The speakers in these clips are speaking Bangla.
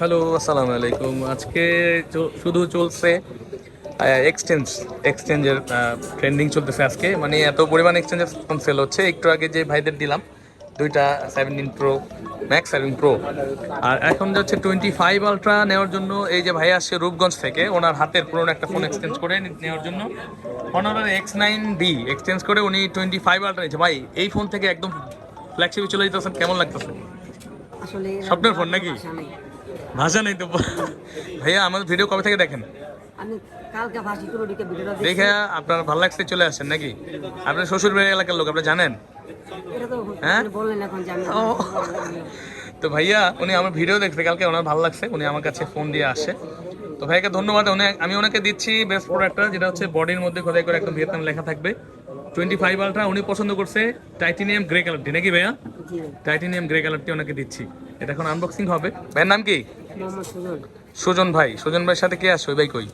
হ্যালো আসসালামু আলাইকুম। আজকে শুধু চলছে এক্সচেঞ্জ এক্সচেঞ্জের ট্রেন্ডিং চলতেছে আজকে। মানে এত পরিমাণ এক্সচেঞ্জের ফোন সেল হচ্ছে। একটু আগে যে ভাইদের দিলাম দুইটা seventeen pro max seven pro আর এখন যে হচ্ছে টোয়েন্টি ফাইভ আলট্রা নেওয়ার জন্য এই যে ভাই আসছে রূপগঞ্জ থেকে ওনার হাতের পুরনো একটা ফোন এক্সচেঞ্জ করে নেওয়ার জন্য। অনারের এক্স নাইন ডি এক্সচেঞ্জ করে উনি টোয়েন্টি ফাইভ আলট্রা নিয়েছে। ভাই এই ফোন থেকে একদম ফ্ল্যাগশিপে চলে যেতেছেন কেমন লাগতেছে? আসলে স্বপ্নের ফোন নাকি? ভাষা নেই। তো। ভাইয়া আমাদের ভিডিও কবে থেকে দেখেন? দেখি আপনার ভালো লাগছে চলে আসেন নাকি? আপনার শ্বশুর বাড়ির এলাকার লোক আপনি জানেন? তো হ্যাঁ? আপনি বললেন এখন যে আমি ও। তো ভাইয়া উনি আমার ভিডিও দেখতে কালকে ওনার ভালো লাগছে উনি আমার কাছে ফোন দিয়ে আসে। তো ভাইকে ধন্যবাদ উনি আমি ওনাকে দিচ্ছি বেস্ট প্রোডাক্টটা যেটা হচ্ছে বডির মধ্যে খোদাই করে একদম ভিয়েতনাম লেখা থাকবে। টোয়েন্টি ফাইভ আলট্রা উনি পছন্দ করছে টাইটেনিয়াম গ্রে কালারটি নাকি ভাইয়া? টাইটেনিয়াম গ্রে কালারটি ওনাকে দিচ্ছি। এটা এখন আনবক্সিং হবে। ভাইয়ের নাম কি? সুজন। ভাই। সুজন ভাইয়ের সাথে কে ওই ভাই কই?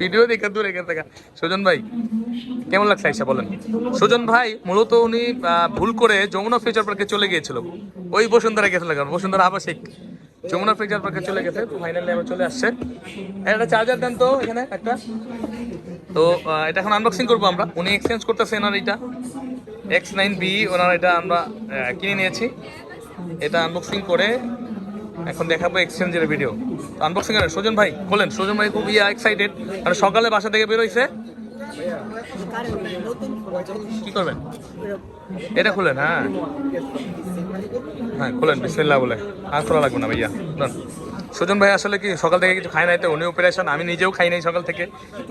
ভিডিও দেখে দূরে সুজন ভাই কেমন লাগছে আইসা বলেন? সুজন ভাই মূলত উনি ভুল করে যমুনা ফিউচার পার্কে চলে গিয়েছিল। ওই বসুন্ধরা গেছিল কারণ বসুন্ধরা আবাসিক। যমুনা ফিউচার পার্কে চলে গেছে তো ফাইনালি আবার চলে আসছে। একটা চার্জার দেন তো এখানে একটা। তো এটা এখন আনবক্সিং করব আমরা। উনি এক্সচেঞ্জ করতেছেন আর এটা। এক্স নাইন বি ওনার এটা আমরা কিনে নিয়েছি। এটা আনবক্সিং করে এখন দেখাবো এক্সচেঞ্জের ভিডিও আনবক্সিং এর, সুজন ভাই, বলেন, সুজন ভাই খুব ইয়া এক্সাইটেড আর সকালে বাসা থেকে বেরোইছে কি করবেন? এটা খুলেন হ্যাঁ। হ্যাঁ খুলেন, বিসমিল্লাহ বলে। আর খোলা লাগবে না ভাইয়া। সুজন ভাই আসলে কি, সকাল থেকে কিছু খাই নাই তো উনি অপারেশন আমি নিজেও খাই নাই সকাল থেকে।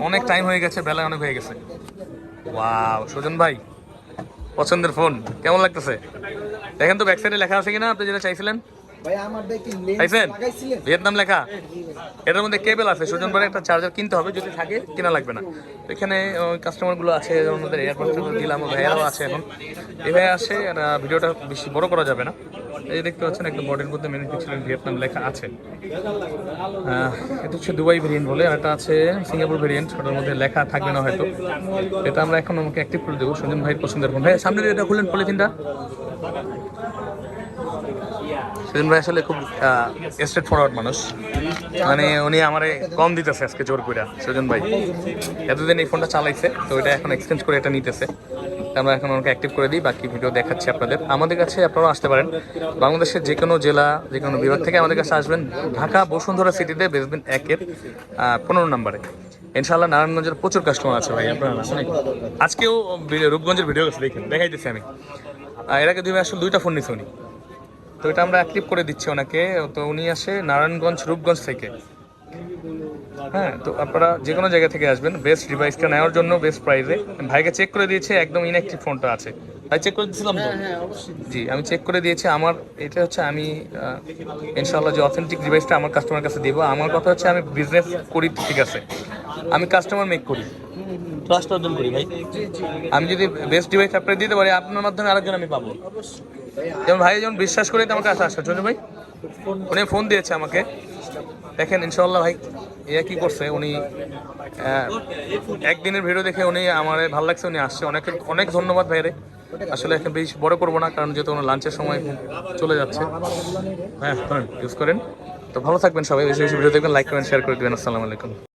অনেক টাইম হয়ে গেছে বেলা অনেক হয়ে গেছে। ওয়াও সুজন ভাই। পছন্দের ফোন কেমন লাগতেছে? দেখেন তো ব্যাক সাইডে লেখা আছে কিনা আপনি যেটা চাইছিলেন? ভিয়েতনাম লেখা? এটার মধ্যে কেবল আছে সুজন ভাই একটা চার্জার কিনতে হবে যদি থাকে কিনা লাগবে না। এখানে কাস্টমারগুলো আছে আমাদের এয়ারপোর্ট দিলাম ভাইয়ারাও আছে এখন। এভাবে আসে ভিডিওটা বেশি বড় করা যাবে না। এই দেখতে পাচ্ছেন একটা বডির মধ্যে ম্যানুফ্যাকচারিং ভিয়েতনাম লেখা আছে। এটা হচ্ছে দুবাই ভেরিয়েন্ট বলে, আর আছে সিঙ্গাপুর ভেরিয়েন্ট ওটার মধ্যে লেখা থাকবে না হয়তো। এটা আমরা এখন আমাকে অ্যাক্টিভ করে দেবো সুজন ভাইয়ের পছন্দের ফোন ভাই সামনে এটা খুললেন পলিথিনটা সুজন ভাই আসলে খুব স্ট্রেট ফরওয়ার্ড মানুষ। মানে উনি আমারে কম দিতেছে আজকে জোর করে সুজন ভাই। এতদিন এই ফোনটা চালাইছে, তো এটা এখন এক্সচেঞ্জ করে এটা নিতেছে। আমরা এখন ওনাকে অ্যাক্টিভ করে দিই, বাকি ভিডিও দেখাচ্ছি আপনাদের। আমাদের কাছে আপনারাও আসতে পারেন। বাংলাদেশের যে কোনো জেলা যে কোনো বিভাগ থেকে আমাদের কাছে আসবেন। ঢাকা, বসুন্ধরা সিটিতে বেসবেন একের পনেরো নম্বরে। ইনশাআল্লাহ নারায়ণগঞ্জের প্রচুর কাস্টমার আছে ভাই, আপনারা আজকেও রূপগঞ্জের ভিডিও আছে দেখেন দেখাইতেছি আমি। এর আগে দুই আসলে দুইটা ফোন নিছে উনি। তো এটা আমরা অ্যাক্টিভ করে দিচ্ছি ওনাকে। তো উনি আসে নারায়ণগঞ্জ রূপগঞ্জ থেকে। হ্যাঁ তো আপনারা যে কোনো জায়গা থেকে আসবেন বেস্ট ডিভাইসটা নেওয়ার জন্য বেস্ট প্রাইসে ভাইকে চেক করে দিয়েছে একদম ইনঅ্যাক্টিভ ফোনটা আছে। ভাই চেক করে দিয়েছিলাম তো? জি আমি চেক করে দিয়েছি। আমার এটা হচ্ছে আমি আহ, ইনশাআল্লাহ যে অথেন্টিক ডিভাইসটা আমার কাস্টমার কাছে দেবো। আমার কথা হচ্ছে আমি বিজনেস করি ঠিক আছে। আমি কাস্টমার মেক করি। ট্রাস্ট অর্জন করি ভাই। আমি যদি বেস্ট ডিভাইস আপনাকে দিতে পারি আপনার মাধ্যমে আরেকজন আমি পাবো। যেমন ভাই, যেমন বিশ্বাস করে আমার কাছে আসছে চলে ভাই। উনি ফোন দিয়েছে আমাকে। দেখেন ইনশাল্লাহ ভাই ইয়া কি করছে, উনি একদিনের ভিডিও দেখে উনি আমার ভালো লাগছে, উনি আসছে। অনেক অনেক ধন্যবাদ ভাইরে। আসলে এখন বেশি বড় করব না, কারণ যেহেতু লাঞ্চের সময় চলে যাচ্ছে। হ্যাঁ ইউজ করেন। তো ভালো থাকবেন সবাই, বেশি বেশি ভিডিও দেখবেন লাইক করেন শেয়ার করে দেবেন। আসসালামু আলাইকুম।